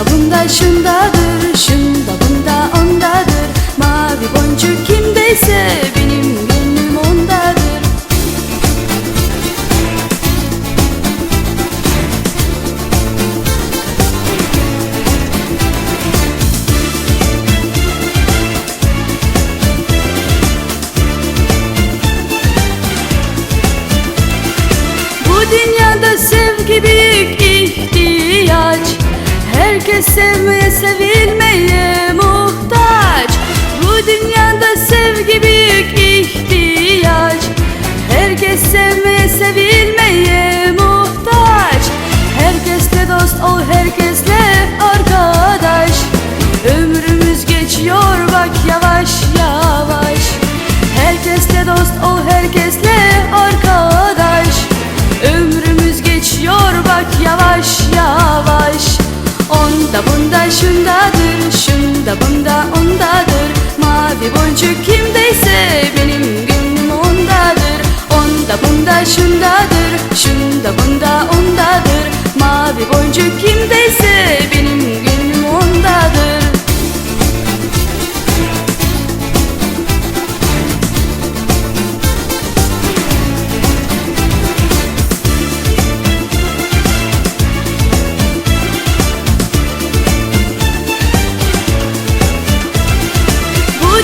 bunda şundadır Şunda bunda ondadır. Mavi boncuk kimdeyse Benim gönlüm ondadır. Bu dünyada sevgi büyük Herkes sevmeye sevilmeye muhtaç. Bu dünyada sevgi büyük ihtiyaç. Herkes sevmeye sevilmeye muhtaç. Herkesle dost ol herkesle arkadaş. Ömrümüz geçiyor bak yavaş yavaş. Herkesle dost ol herkesle arkadaş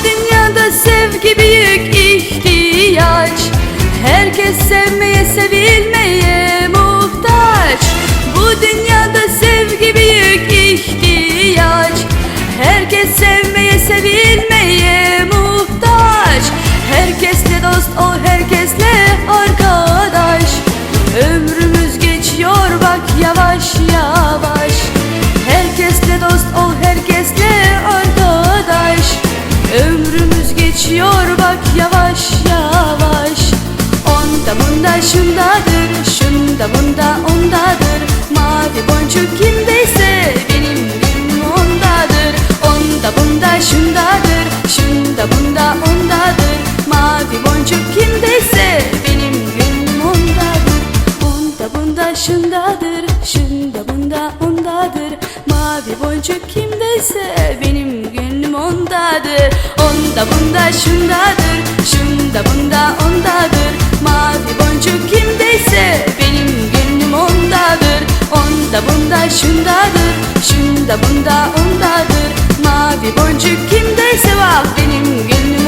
dünyada sevgi büyük ihtiyaç. Herkes sevmeye sevilmeye muhtaç. Bu dünyada sevgi büyük ihtiyaç. Herkes sevmeye sevilmeye muhtaç. Herkesle dost ol herkesle arkadaş Bunda şundadır Şunda bunda ondadır. Mavi boncuk kimdeyse Benim gönlüm ondadır. Onda bunda şundadır Şunda bunda ondadır. Mavi boncuk kimdeyse Benim gönlüm ondadır. Onda bunda şundadır Şunda bunda ondadır. Mavi boncuk kimdeyse Benim gönlüm ondadır. Onda bunda şundadır şundadır Şunda bunda ondadır. Mavi boncuk kimdeyse bak Benim gönlüm